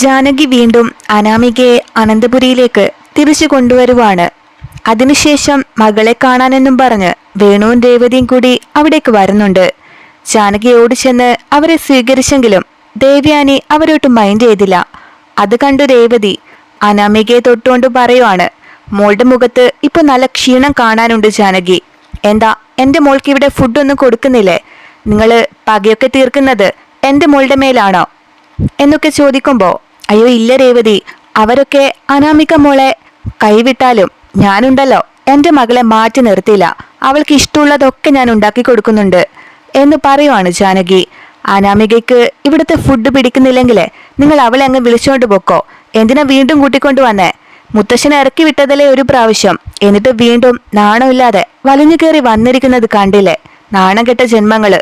ജാനകി വീണ്ടും അനാമികയെ അനന്തപുരിയിലേക്ക് തിരിച്ചു കൊണ്ടുവരുവാണ്. അതിനുശേഷം മകളെ കാണാനെന്നും പറഞ്ഞ് വേണുവും രേവതിയും കൂടി അവിടേക്ക് വരുന്നുണ്ട്. ജാനകി ഓടിച്ചെന്ന് അവരെ സ്വീകരിച്ചെങ്കിലും ദേവ്യാനി അവരോട്ട് മൈൻഡ് ചെയ്തില്ല. അത് കണ്ടു രേവതി അനാമികയെ തൊട്ടുകൊണ്ട് പറയുവാണ് മോളുടെ മുഖത്ത് ഇപ്പൊ നല്ല ക്ഷീണം കാണാനുണ്ട് ജാനകി. എന്താ എന്റെ മോൾക്ക് ഇവിടെ ഫുഡൊന്നും കൊടുക്കുന്നില്ലേ? നിങ്ങൾ പകയൊക്കെ തീർക്കുന്നത് എന്റെ മോളുടെ മേലാണോ? എന്നൊക്കെ ചോദിക്കുമ്പോൾ അയ്യോ ഇല്ല രേവതി അവരൊക്കെ അനാമിക മോളെ കൈവിട്ടാലും ഞാനുണ്ടല്ലോ എന്റെ മകളെ മാറ്റി നിർത്തിയില്ല അവൾക്ക് ഇഷ്ടമുള്ളതൊക്കെ ഞാൻ ഉണ്ടാക്കി കൊടുക്കുന്നുണ്ട് എന്ന് പറയുവാണ് ജാനകി. അനാമികയ്ക്ക് ഇവിടുത്തെ ഫുഡ് പിടിക്കുന്നില്ലെങ്കിൽ നിങ്ങൾ അവളെ അങ്ങ് വിളിച്ചോണ്ട് പോക്കോ എന്തിനാ വീണ്ടും കൂട്ടിക്കൊണ്ടു വന്നേ? മുത്തശ്ശനെ ഇറക്കി വിട്ടതല്ലേ ഒരു പ്രാവശ്യം എന്നിട്ട് വീണ്ടും നാണമില്ലാതെ വലിഞ്ഞു കയറി വന്നിരിക്കുന്നത് കണ്ടില്ലേ നാണം കെട്ട ജന്മങ്ങൾ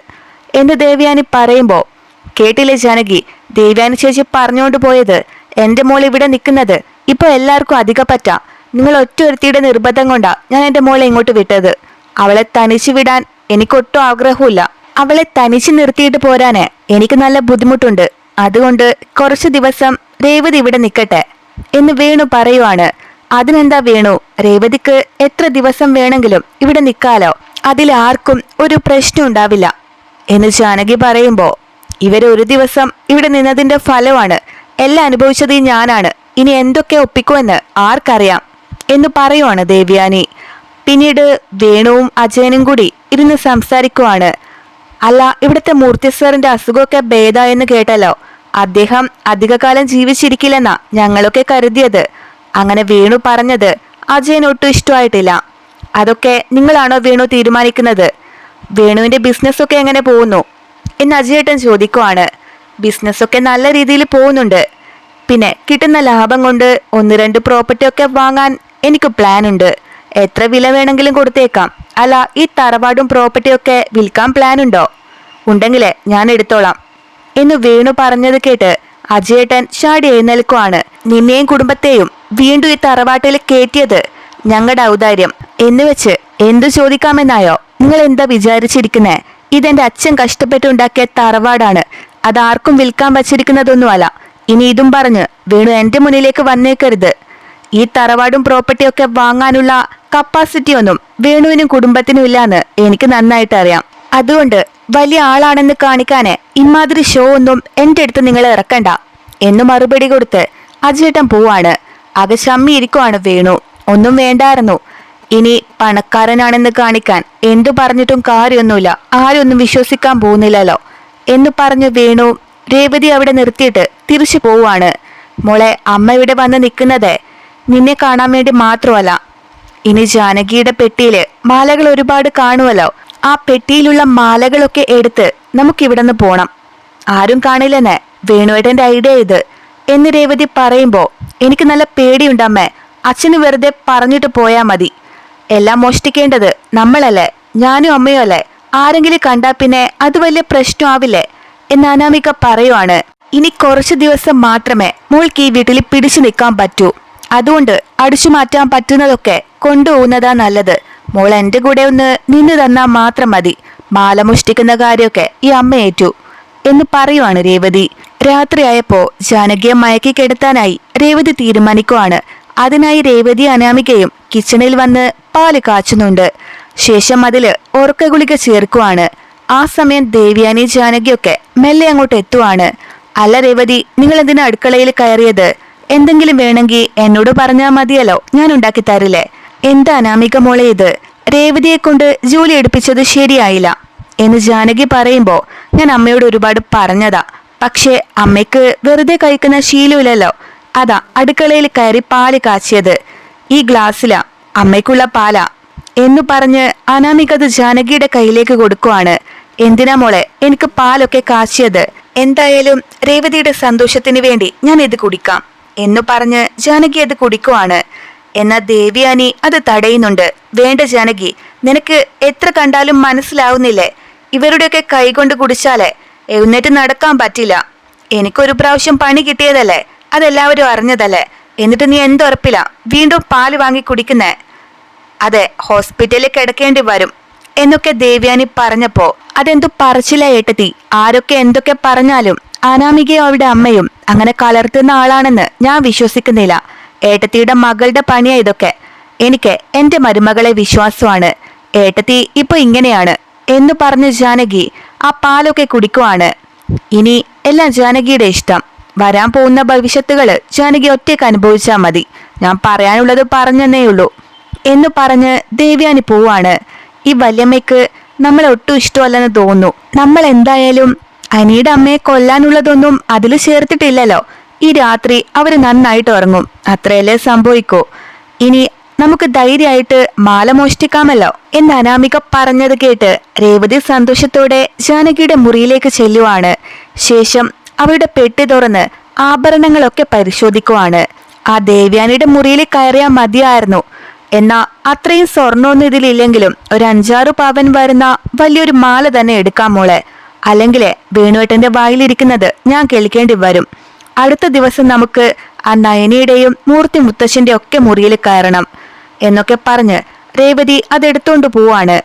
എന്ന് ദേവ്യാനി പറയുമ്പോ കേട്ടില്ലേ ജാനകി? ദേവ്യാനി ചേച്ചി പറഞ്ഞുകൊണ്ട് പോയത്. എന്റെ മോൾ ഇവിടെ നിൽക്കുന്നത്. ഇപ്പൊ എല്ലാവർക്കും അധികം പറ്റ നിങ്ങൾ ഒറ്റ ഒരുത്തിയുടെ നിർബന്ധം കൊണ്ടാ ഞാൻ എന്റെ മോളെ ഇങ്ങോട്ട് വിട്ടത്. അവളെ തനിച്ച് വിടാൻ എനിക്കൊട്ടും ആഗ്രഹമില്ല അവളെ തനിച്ച് നിർത്തിയിട്ട് പോരാന് എനിക്ക് നല്ല ബുദ്ധിമുട്ടുണ്ട്. അതുകൊണ്ട് കുറച്ചു ദിവസം രേവതി ഇവിടെ നിൽക്കട്ടെ എന്ന് വേണു പറയുവാണ്. അതിനെന്താ വേണു? രേവതിക്ക് എത്ര ദിവസം വേണമെങ്കിലും ഇവിടെ നിൽക്കാലോ. അതിലാർക്കും ഒരു പ്രശ്നം ഉണ്ടാവില്ല. എന്ന് ജാനകി പറയുമ്പോ ഇവർ ഒരു ദിവസം ഇവിടെ നിന്നതിന്റെ ഫലമാണ്. എല്ലാം അനുഭവിച്ചത് ഞാനാണ്. ഇനി എന്തൊക്കെ ഒപ്പിക്കുമെന്ന് ആർക്കറിയാം? എന്ന് പറയുവാണ് ദേവ്യാനി. പിന്നീട് വേണുവും അജയനും കൂടി ഇരുന്ന് സംസാരിക്കുവാണ്. അല്ല ഇവിടുത്തെ മൂർത്തി സാറിന്റെ അസുഖമൊക്കെ ഭേദമായെന്ന് കേട്ടല്ലോ. അദ്ദേഹം അധികകാലം ജീവിച്ചിരിക്കില്ലെന്നാ ഞങ്ങളൊക്കെ കരുതിയത്. അങ്ങനെ വേണു പറഞ്ഞത് അജയൻ ഒട്ടും ഇഷ്ടമായിട്ടില്ല. അതൊക്കെ നിങ്ങളാണോ വേണു തീരുമാനിക്കുന്നത്? വേണുവിന്റെ ബിസിനസ് ഒക്കെ എങ്ങനെ പോകുന്നു? എന്ന് അജയേട്ടൻ ചോദിക്കുവാണ്. ബിസിനസ്സൊക്കെ നല്ല രീതിയിൽ പോകുന്നുണ്ട്. പിന്നെ കിട്ടുന്ന ലാഭം കൊണ്ട് ഒന്ന് രണ്ട് പ്രോപ്പർട്ടി ഒക്കെ വാങ്ങാൻ എനിക്ക് പ്ലാൻ ഉണ്ട്. എത്ര വില വേണമെങ്കിലും കൊടുത്തേക്കാം. അല്ല ഈ തറവാടും പ്രോപ്പർട്ടിയൊക്കെ വിൽക്കാൻ പ്ലാൻ ഉണ്ടോ? ഉണ്ടെങ്കിലേ ഞാൻ എടുത്തോളാം. എന്ന് വേണു പറഞ്ഞത് കേട്ട് അജയേട്ടൻ ചാടി എഴുന്നേൽക്കുവാണ്. നിന്നെയും കുടുംബത്തെയും വീണ്ടും ഈ തറവാട്ടിൽ കയറ്റിയത് ഞങ്ങളുടെ ഔദാര്യം. എന്ന് വെച്ച് എന്തു ചോദിക്കാമെന്നായോ? നിങ്ങൾ എന്താ വിചാരിച്ചിരിക്കുന്നേ? ഇതെന്റെ അച്ഛൻ കഷ്ടപ്പെട്ടുണ്ടാക്കിയ തറവാടാണ്. അതാർക്കും വിൽക്കാൻ വച്ചിരിക്കുന്നതൊന്നുമല്ല. ഇനി ഇതും പറഞ്ഞ് വീണു എന്റെ മുന്നിലേക്ക് വന്നേക്കരുത്. ഈ തറവാടും പ്രോപ്പർട്ടിയും ഒക്കെ വാങ്ങാനുള്ള കപ്പാസിറ്റി ഒന്നും വേണുവിനും കുടുംബത്തിനും ഇല്ലാന്ന് എനിക്ക് നന്നായിട്ട് അറിയാം. അതുകൊണ്ട് വലിയ ആളാണെന്ന് കാണിക്കാന് ഇമാതിരി ഷോ ഒന്നും എന്റെ അടുത്ത് നിങ്ങൾ ഇറക്കണ്ട. എന്ന് മറുപടി കൊടുത്ത് അജേട്ടൻ പോവാണ്. അകശമ്മി ഇരിക്കുവാണ് വേണു. ഒന്നും വേണ്ടായിരുന്നു. ഇനി പണക്കാരനാണെന്ന് കാണിക്കാൻ എന്തു പറഞ്ഞിട്ടും കാര്യമൊന്നുമില്ല. ആരൊന്നും വിശ്വസിക്കാൻ പോകുന്നില്ലല്ലോ. എന്ന് പറഞ്ഞു വേണു രേവതി അവിടെ നിർത്തിയിട്ട് തിരിച്ചു പോവാണ് മോളെ അമ്മ ഇവിടെ വന്ന് നിൽക്കുന്നത് നിന്നെ കാണാൻ വേണ്ടി മാത്രമല്ല. ഇനി ജാനകിയുടെ പെട്ടിയിൽ മാലകൾ ഒരുപാട് കാണുമല്ലോ. ആ പെട്ടിയിലുള്ള മാലകളൊക്കെ എടുത്ത് നമുക്കിവിടുന്ന് പോണം. ആരും കാണില്ലെന്ന്. വേണുവേട്ടന്റെ ഐഡിയ ഇത്. എന്ന് രേവതി പറയുമ്പോ എനിക്ക് നല്ല പേടിയുണ്ടമ്മേ അച്ഛന് വെറുതെ പറഞ്ഞിട്ട് പോയാ മതി. എല്ലാം മോഷ്ടിക്കേണ്ടത് നമ്മളല്ലേ? ഞാനും അമ്മയോ അല്ലേ? ആരെങ്കിലും കണ്ടാ പിന്നെ അത് വലിയ പ്രശ്നമാവില്ലേ? എന്ന് അനാമിക പറയുവാണ്. ഇനി കുറച്ചു ദിവസം മാത്രമേ മോൾക്ക് ഈ വീട്ടിൽ പിടിച്ചു നിൽക്കാൻ പറ്റൂ. അതുകൊണ്ട് അടിച്ചു മാറ്റാൻ പറ്റുന്നതൊക്കെ കൊണ്ടുപോകുന്നതാ നല്ലത്. മോൾ എന്റെ കൂടെ ഒന്ന് നിന്ന് തന്നാൽ മാത്രം മതി. മാല മുഷ്ടിക്കുന്ന കാര്യമൊക്കെ ഈ അമ്മ ഏറ്റു. എന്ന് പറയുവാണ് രേവതി. രാത്രിയായപ്പോ ജാനകിയെ മയക്കി കെടുത്താനായി രേവതി തീരുമാനിക്കുവാണ്. അതിനായി രേവതി അനാമികയും കിച്ചണിൽ വന്ന് പാൽ കാച്ചുന്നുണ്ട്. ശേഷം അതിൽ ഉറക്ക ഗുളിക ചേർക്കുവാണ്. ആ സമയം ദേവ്യാനി ജാനകിയൊക്കെ മെല്ലെ അങ്ങോട്ട് എത്തുവാണ്. അല്ല രേവതി നിങ്ങൾ എന്തിനാ അടുക്കളയിൽ കയറിയത്? എന്തെങ്കിലും വേണമെങ്കിൽ എന്നോട് പറഞ്ഞാൽ മതിയല്ലോ ഞാൻ ഉണ്ടാക്കി തരില്ലേ? എന്താ അനാമിക മോളെ ഇത്? രേവതിയെ കൊണ്ട് ജോലി എടുപ്പിച്ചത് ശരിയായില്ല. എന്ന് ജാനകി പറയുമ്പോൾ ഞാൻ അമ്മയോട് ഒരുപാട് പറഞ്ഞതാ. പക്ഷേ അമ്മയ്ക്ക് വെറുതെ കഴിക്കുന്ന ശീലമില്ലല്ലോ. അതാ അടുക്കളയിൽ കയറി പാൽ കാച്ചിയത്. ഈ ഗ്ലാസ്സിലാ അമ്മയ്ക്കുള്ള പാലാ എന്നു പറഞ്ഞ് അനാമിക അത് ജാനകിയുടെ കയ്യിലേക്ക് കൊടുക്കുവാണ്. എന്തിനാ മോളെ എനിക്ക് പാലൊക്കെ കാച്ചിയത്? എന്തായാലും രേവതിയുടെ സന്തോഷത്തിന് വേണ്ടി ഞാൻ ഇത് കുടിക്കാം എന്നു പറഞ്ഞ് ജാനകി അത് കുടിക്കുവാണ്. എന്നാൽ ദേവിയാനി അത് തടയുന്നുണ്ട്. വേണ്ട ജാനകി നിനക്ക് എത്ര കണ്ടാലും മനസ്സിലാവുന്നില്ലേ? ഇവരുടെയൊക്കെ കൈകൊണ്ട് കുടിച്ചാലേ എഴുന്നേറ്റ് നടക്കാൻ പറ്റില്ല. എനിക്കൊരു പ്രാവശ്യം പണി കിട്ടിയതല്ലേ? അതെല്ലാവരും അറിഞ്ഞതല്ലേ? എന്നിട്ട് നീ എന്തുറപ്പില്ല വീണ്ടും പാൽ വാങ്ങി കുടിക്കുന്നേ? അതെ ഹോസ്പിറ്റലിൽ കിടക്കേണ്ടി വരും. എന്നൊക്കെ ദേവ്യാനി പറഞ്ഞപ്പോ അതെന്തു പറച്ചില്ല ഏട്ടത്തി? ആരൊക്കെ എന്തൊക്കെ പറഞ്ഞാലും അനാമികയും അവരുടെ അമ്മയും അങ്ങനെ കലർത്തുന്ന ആളാണെന്ന് ഞാൻ വിശ്വസിക്കുന്നില്ല. ഏട്ടത്തിയുടെ മകളുടെ പണിയാ ഇതൊക്കെ. എനിക്ക് എന്റെ മരുമകളെ വിശ്വാസമാണ്. ഏട്ടത്തി ഇപ്പൊ ഇങ്ങനെയാണ്. എന്ന് പറഞ്ഞ് ജാനകി ആ പാലൊക്കെ കുടിക്കുവാണ്. ഇനി എല്ലാം ജാനകിയുടെ ഇഷ്ടം. വരാൻ പോകുന്ന ഭവിഷ്യത്തുകൾ ജാനകി ഒറ്റയ്ക്ക് അനുഭവിച്ചാൽ മതി. ഞാൻ പറയാനുള്ളത് പറഞ്ഞെന്നേ ഉള്ളൂ. എന്ന് പറഞ്ഞ് ദേവ്യാനി പോവാണ്. ഈ വല്യമ്മയ്ക്ക് നമ്മളെ ഒട്ടും ഇഷ്ടമല്ലെന്ന് തോന്നുന്നു. നമ്മൾ എന്തായാലും അനിയുടെ അമ്മയെ കൊല്ലാനുള്ളതൊന്നും അതിൽ ചേർത്തിട്ടില്ലല്ലോ. ഈ രാത്രി അവർ നന്നായിട്ട് ഉറങ്ങും. അത്രയല്ലേ സംഭവിക്കൂ. ഇനി നമുക്ക് ധൈര്യമായിട്ട് മാല മോഷ്ടിക്കാമല്ലോ എന്ന് അനാമിക പറഞ്ഞത് കേട്ട് രേവതി സന്തോഷത്തോടെ ജാനകിയുടെ മുറിയിലേക്ക് ചെല്ലുവാണ്. ശേഷം അവരുടെ പെട്ടി തുറന്ന് ആഭരണങ്ങളൊക്കെ പരിശോധിക്കുവാണ്. ആ ദേവ്യാനിയുടെ മുറിയിൽ കയറിയാൽ മതിയായിരുന്നു. എന്നാ അത്രയും സ്വർണമൊന്നും ഇതിലില്ലെങ്കിലും ഒരു അഞ്ചാറ് പവൻ വരുന്ന വലിയൊരു മാല തന്നെ എടുക്കാം മോളെ. അല്ലെങ്കിൽ വേണുവേട്ടന്റെ വായിലിരിക്കുന്നത് ഞാൻ കേൾക്കേണ്ടി വരും. അടുത്ത ദിവസം നമുക്ക് ആ നയനിയുടെയും മൂർത്തി മുത്തശ്ശന്റെ ഒക്കെ മുറിയിൽ കയറണം എന്നൊക്കെ പറഞ്ഞ് രേവതി അതെടുത്തോണ്ട് പോവാണ്.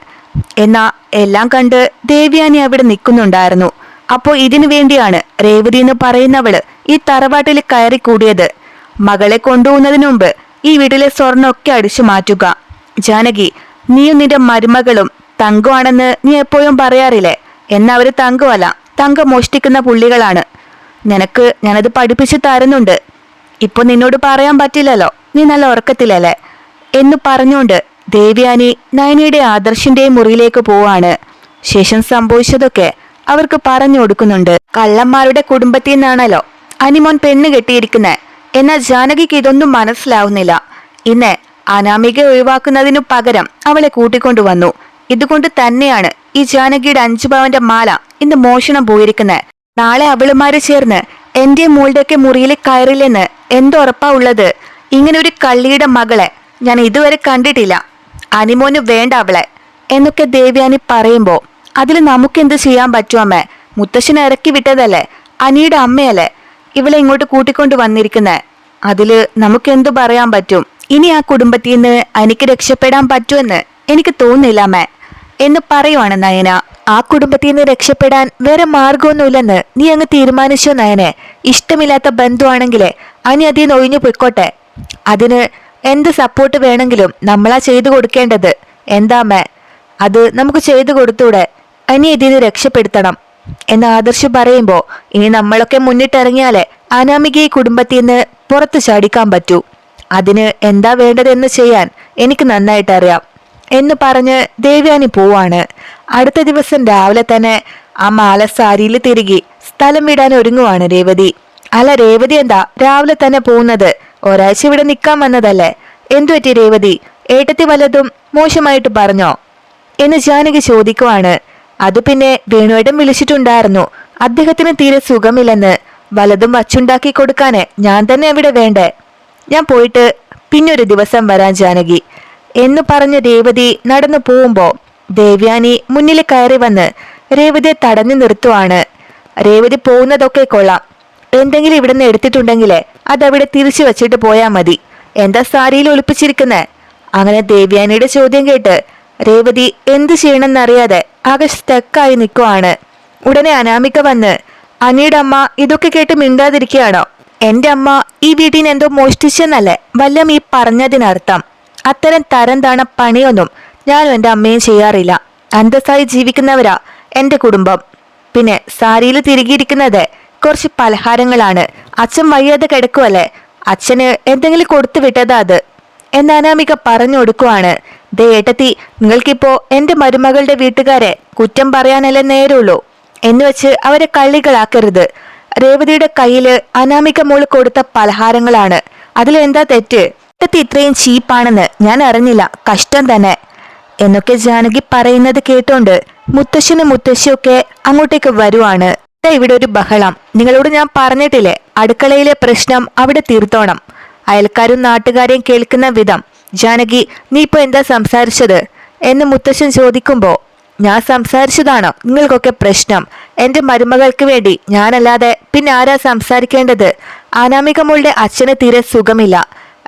എന്നാ എല്ലാം കണ്ട് ദേവ്യാനി അവിടെ നിൽക്കുന്നുണ്ടായിരുന്നു. അപ്പോ ഇതിനു വേണ്ടിയാണ് രേവതി എന്ന് പറയുന്നവൾ ഈ തറവാട്ടിൽ കയറി കൂടിയത്. മകളെ കൊണ്ടുപോകുന്നതിന് മുമ്പ് ഈ വീട്ടിലെ സ്വർണമൊക്കെ അടിച്ചു മാറ്റുക. ജാനകി നീയും നിന്റെ മരുമകളും തങ്കമാണെന്ന് നീ എപ്പോഴും പറയാറില്ലേ? എന്നാ അവർ തങ്കമല്ല തങ്കം മോഷ്ടിക്കുന്ന പുള്ളികളാണ്. നിനക്ക് ഞാനത് പഠിപ്പിച്ചു തരുന്നുണ്ട്. ഇപ്പൊ നിന്നോട് പറയാൻ പറ്റില്ലല്ലോ നീ നല്ല ഉറക്കത്തിലല്ലേ? എന്ന് പറഞ്ഞുകൊണ്ട് ദേവ്യാനി നയനിയുടെ ആദർശിന്റെ മുറിയിലേക്ക് പോവാണ്. ശേഷം സംഭവിച്ചതൊക്കെ അവർക്ക് പറഞ്ഞു കൊടുക്കുന്നുണ്ട്. കള്ളന്മാരുടെ കുടുംബത്തിൽ നിന്നാണല്ലോ അനിമോൻ പെണ്ണ് കെട്ടിയിരിക്കുന്നത് എന്നാൽ ജാനകിക്ക് ഇതൊന്നും മനസ്സിലാവുന്നില്ല. ഇന്ന് അനാമിക ഒഴിവാക്കുന്നതിനു പകരം അവളെ കൂട്ടിക്കൊണ്ടുവന്നു ഇതുകൊണ്ട് തന്നെയാണ് ഈ ജാനകിയുടെ അഞ്ചു പവന്റെ മാല ഇന്ന് മോഷണം പോയിരിക്കുന്നത് നാളെ അവളുമാര് ചേർന്ന് എന്റെ മോളുടെയൊക്കെ മുറിയിൽ കയറില്ലെന്ന് എന്തുറപ്പാ ഉള്ളത്? ഇങ്ങനെ ഒരു കള്ളിയുടെ മകളെ ഞാൻ ഇതുവരെ കണ്ടിട്ടില്ല. അനിമോന് വേണ്ട അവളെ എന്നൊക്കെ ദേവ്യാനി പറയുമ്പോ അതിൽ നമുക്കെന്ത് ചെയ്യാൻ പറ്റും അമ്മേ? മുത്തശ്ശനെ ഇറക്കി വിട്ടതല്ലേ? അനിയുടെ അമ്മയല്ലേ? ഇവളെ ഇങ്ങോട്ട് കൂട്ടിക്കൊണ്ട് വന്നിരിക്കുന്നേ. അതിൽ നമുക്കെന്ത് പറയാൻ പറ്റും? ഇനി ആ കുടുംബത്തിൽ നിന്ന് എനിക്ക് രക്ഷപ്പെടാൻ പറ്റുമെന്ന് എനിക്ക് തോന്നുന്നില്ല അമ്മേ. എന്ന് പറയുവാണ് നയന. ആ കുടുംബത്തിൽ നിന്ന് രക്ഷപ്പെടാൻ വേറെ മാർഗമൊന്നുമില്ലെന്ന് നീ അങ്ങ് തീരുമാനിച്ചോ നയനെ? ഇഷ്ടമില്ലാത്ത ബന്ധുവാണെങ്കിലേ അനി അതിൽ നിന്ന് ഒഴിഞ്ഞു പൊയ്ക്കോട്ടെ. അതിന് എന്ത് സപ്പോർട്ട് വേണമെങ്കിലും നമ്മളാ ചെയ്തു കൊടുക്കേണ്ടത്. എന്താമേ അത് നമുക്ക് ചെയ്തു കൊടുത്തൂടെ? അനി ഇതിൽ നിന്ന് രക്ഷപ്പെടുത്തണം എന്ന് ആദർശ് പറയുമ്പോ ഇനി നമ്മളൊക്കെ മുന്നിട്ടിറങ്ങിയാലേ അനാമിക ഈ കുടുംബത്തിൽ നിന്ന് പുറത്തു ചാടിക്കാൻ പറ്റൂ. അതിന് എന്താ വേണ്ടതെന്ന് ചെയ്യാൻ എനിക്ക് നന്നായിട്ട് അറിയാം എന്ന് പറഞ്ഞ് ദേവ്യാനി പോവാണ്. അടുത്ത ദിവസം രാവിലെ തന്നെ ആ മാല സാരിയിൽ തിരികെ സ്ഥലം വിടാൻ ഒരുങ്ങുവാണ് രേവതി. അല്ല രേവതി എന്താ? രാവിലെ തന്നെ പോകുന്നത്. ഒരാഴ്ച ഇവിടെ നിൽക്കാൻ വന്നതല്ലേ? എന്തു പറ്റി രേവതി? ഏട്ടത്തി വല്ലതും മോശമായിട്ട് പറഞ്ഞോ? എന്ന് ജാനകി ചോദിക്കുവാണ്. അത് പിന്നെ വേണുവേട്ടൻ വിളിച്ചിട്ടുണ്ടായിരുന്നു. അദ്ദേഹത്തിന് തീരെ സുഖമില്ലെന്ന്. വലതും വച്ചുണ്ടാക്കി കൊടുക്കാന് ഞാൻ തന്നെ അവിടെ വേണ്ടേ? ഞാൻ പോയിട്ട് പിന്നൊരു ദിവസം വരാൻ ജാനകി. എന്ന് പറഞ്ഞ രേവതി നടന്നു പോകുമ്പോ ദേവ്യാനി മുന്നിൽ കയറി വന്ന് രേവതിയെ തടഞ്ഞു നിർത്തുവാണ്. രേവതി പോകുന്നതൊക്കെ കൊള്ളാം. എന്തെങ്കിലും ഇവിടെ നിന്ന് എടുത്തിട്ടുണ്ടെങ്കിലേ അതവിടെ തിരിച്ചു വെച്ചിട്ട് പോയാൽ മതി. എന്താ സാരിയിൽ ഒളിപ്പിച്ചിരിക്കുന്നേ? അങ്ങനെ ദേവ്യാനിയുടെ ചോദ്യം കേട്ട് രേവതി എന്ത് ചെയ്യണമെന്നറിയാതെ ആകെ സ്റ്റക്കായി നിൽക്കുവാണ് ഉടനെ അനാമിക വന്ന് അനിയുടെ അമ്മ ഇതൊക്കെ കേട്ട് മിണ്ടാതിരിക്കുകയാണോ? എന്റെ അമ്മ ഈ വീട്ടിന് എന്തോ മോഷ്ടിച്ചെന്നല്ലേ? വല്ലം ഈ പറഞ്ഞതിനർത്ഥം. അത്തരം തരം താണ പണിയൊന്നും ഞാനും എന്റെ അമ്മയും ചെയ്യാറില്ല. അന്തസ്സായി ജീവിക്കുന്നവരാ എന്റെ കുടുംബം. പിന്നെ സാരിയിൽ തിരികിയിരിക്കുന്നത് കുറച്ച് പലഹാരങ്ങളാണ്. അച്ഛൻ വയ്യാതെ കിടക്കുവല്ലേ? അച്ഛന് എന്തെങ്കിലും കൊടുത്തു വിട്ടതാ അത്. എന്ന് അനാമിക പറഞ്ഞു കൊടുക്കുവാണ്. ദേ ഏട്ടത്തി നിങ്ങൾക്കിപ്പോ എന്റെ മരുമകളുടെ വീട്ടുകാരെ കുറ്റം പറയാനല്ലേ നേരുള്ളൂ എന്ന് വെച്ച് അവരെ കള്ളികളാക്കരുത്. രേവതിയുടെ കയ്യിൽ അനാമിക മോൾ കൊടുത്ത പലഹാരങ്ങളാണ്. അതിലെന്താ തെറ്റ്? ഏട്ടത്തി ഇത്രയും ചീപ്പാണെന്ന് ഞാൻ അറിഞ്ഞില്ല. കഷ്ടം തന്നെ. എന്നൊക്കെ ജാനകി പറയുന്നത് കേട്ടോണ്ട് മുത്തശ്ശനും മുത്തശ്ശിയൊക്കെ അങ്ങോട്ടേക്ക് വരുവാണ്. ഇവിടെ ഒരു ബഹളം. നിങ്ങളോട് ഞാൻ പറഞ്ഞിട്ടില്ലേ അടുക്കളയിലെ പ്രശ്നം അവിടെ തീർത്തോണം. അയൽക്കാരും നാട്ടുകാരെയും കേൾക്കുന്ന വിധം. ജാനകി നീ ഇപ്പൊ എന്താ സംസാരിച്ചത്? എന്ന് മുത്തശ്ശൻ ചോദിക്കുമ്പോ ഞാൻ സംസാരിച്ചതാണോ നിങ്ങൾക്കൊക്കെ പ്രശ്നം. എന്റെ മരുമകൾക്ക് വേണ്ടി ഞാനല്ലാതെ പിന്നെ ആരാ സംസാരിക്കേണ്ടത്? അനാമിക മോളുടെ അച്ഛന് തീരെ സുഖമില്ല.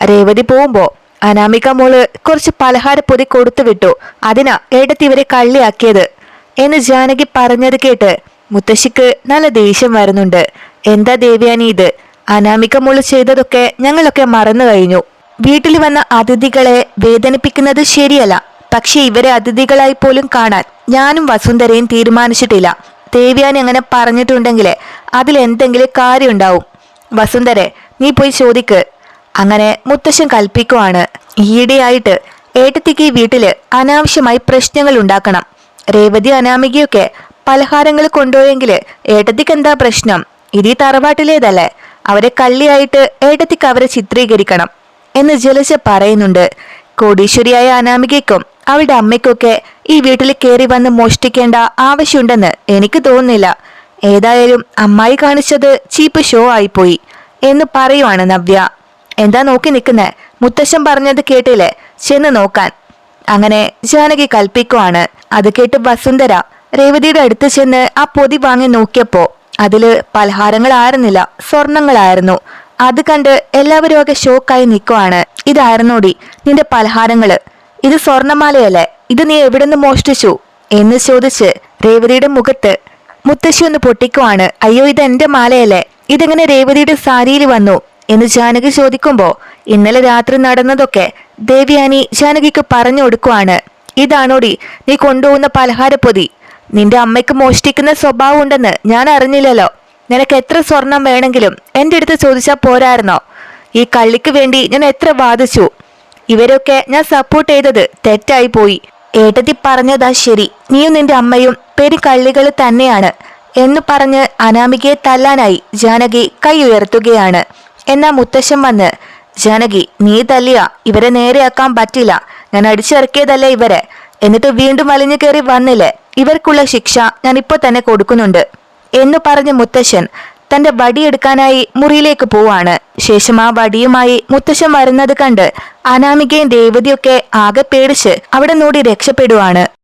രേവതി പോകുമ്പോ അനാമിക മോൾ കുറച്ച് പലഹാര പൊതി കൊടുത്തു വിട്ടു. അതിനാ ഏടത്തി ഇവരെ കള്ളിയാക്കിയത്? എന്ന് ജാനകി പറഞ്ഞത് കേട്ട് മുത്തശ്ശിക്ക് നല്ല ദേഷ്യം വരുന്നുണ്ട്. എന്താ ദേവ്യാനി ഇത്? അനാമിക മോൾ ചെയ്തതൊക്കെ ഞങ്ങളൊക്കെ മറന്നു കഴിഞ്ഞു. വീട്ടിൽ വന്ന അതിഥികളെ വേദനിപ്പിക്കുന്നത് ശരിയല്ല. പക്ഷെ ഇവരെ അതിഥികളായി പോലും കാണാൻ ഞാനും വസുന്ധരയും തീരുമാനിച്ചിട്ടില്ല. ദേവ്യാനി അങ്ങനെ പറഞ്ഞിട്ടുണ്ടെങ്കിൽ അതിലെന്തെങ്കിലും കാര്യമുണ്ടാവും. വസുന്ധരെ നീ പോയി ചോദിക്ക്. അങ്ങനെ മുത്തശ്ശൻ കൽപ്പിക്കുവാണ്. ഈയിടെയായിട്ട് ഏട്ടത്തിക്ക് ഈ വീട്ടിൽ അനാവശ്യമായി പ്രശ്നങ്ങൾ ഉണ്ടാക്കണം. രേവതി അനാമികയൊക്കെ പലഹാരങ്ങൾ കൊണ്ടുപോയെങ്കിൽ ഏട്ടത്തിക്ക് എന്താ പ്രശ്നം? ഇതീ തറവാട്ടിലേതല്ലേ? അവരെ കള്ളിയായിട്ട് ഏട്ടത്തിക്ക് അവരെ ചിത്രീകരിക്കണം. എന്ന് ജലജ പറയുന്നുണ്ട്. കോടീശ്വരിയായ അനാമികയ്ക്കും അവളുടെ അമ്മയ്ക്കൊക്കെ ഈ വീട്ടിൽ കയറി വന്ന് മോഷ്ടിക്കേണ്ട ആവശ്യമുണ്ടെന്ന് എനിക്ക് തോന്നുന്നില്ല. ഏതായാലും അമ്മായി കാണിച്ചത് ചീപ്പ് ഷോ ആയിപ്പോയി എന്ന് പറയുവാണ് നവ്യ. എന്താ നോക്കി നിൽക്കുന്നേ? മുത്തശ്ശൻ പറഞ്ഞത് കേട്ടില്ലേ? ചെന്ന് നോക്കാൻ. അങ്ങനെ ജാനകി കൽപ്പിക്കുവാണ്. അത് കേട്ട് വസുന്ധര രേവതിയുടെ അടുത്ത് ചെന്ന് ആ പൊതി വാങ്ങി നോക്കിയപ്പോ അതിൽ പലഹാരങ്ങളായിരുന്നില്ല സ്വർണങ്ങളായിരുന്നു. അത് കണ്ട് എല്ലാവരും ഒക്കെ ഷോക്കായി നിൽക്കുവാണ്. ഇതായിരുന്നോടി നിന്റെ പലഹാരങ്ങൾ. ഇത് സ്വർണമാലയല്ലേ ഇത് നീ എവിടുന്ന് മോഷ്ടിച്ചു? എന്ന് ചോദിച്ച് രേവതിയുടെ മുഖത്ത് മുത്തശ്ശി ഒന്ന് പൊട്ടിക്കുവാണ്. അയ്യോ ഇത് എന്റെ മാലയല്ലേ? ഇതെങ്ങനെ രേവതിയുടെ സാരിയിൽ വന്നു? എന്ന് ജാനകി ചോദിക്കുമ്പോ ഇന്നലെ രാത്രി നടന്നതൊക്കെ ദേവിയാനി ജാനകിക്ക് പറഞ്ഞു കൊടുക്കുവാണ്. ഇതാണോടി നീ കൊണ്ടുപോകുന്ന പലഹാരപ്പൊതി? നിന്റെ അമ്മയ്ക്ക് മോഷ്ടിക്കുന്ന സ്വഭാവം ഉണ്ടെന്ന് ഞാൻ അറിഞ്ഞില്ലല്ലോ. നിനക്ക് എത്ര സ്വർണം വേണമെങ്കിലും എന്റെ അടുത്ത് ചോദിച്ചാൽ പോരായിരുന്നോ? ഈ കള്ളിക്ക് വേണ്ടി ഞാൻ എത്ര വാദിച്ചു? ഇവരൊക്കെ ഞാൻ സപ്പോർട്ട് ചെയ്തത് തെറ്റായി പോയി. ഏട്ടത്തി പറഞ്ഞതാ ശരി. നീയും നിന്റെ അമ്മയും പെരി കള്ളികൾ തന്നെയാണ് എന്ന് പറഞ്ഞ് അനാമികയെ തല്ലാനായി ജാനകി കൈ ഉയർത്തുകയാണ്. എന്നാ മുത്തശ്ശൻ വന്ന് ജാനകി നീ തല്ലിയ. ഇവരെ നേരെയാക്കാൻ പറ്റില്ല. ഞാൻ അടിച്ചിറക്കിയതല്ലേ ഇവരെ. എന്നിട്ട് വീണ്ടും വലിഞ്ഞു കയറി വന്നില്ലേ? ഇവർക്കുള്ള ശിക്ഷ ഞാൻ ഇപ്പൊ തന്നെ കൊടുക്കുന്നുണ്ട്. എന്ന് പറഞ്ഞ് മുത്തശ്ശൻ തന്റെ വടിയെടുക്കാനായി മുറിയിലേക്ക് പോവാണ്. ശേഷം ആ വടിയുമായി മുത്തശ്ശൻ വരുന്നത് കണ്ട് അനാമികയും ദേവതയൊക്കെ ആകെ പേടിച്ച് അവിടെ നോടി രക്ഷപ്പെടുവാണ്.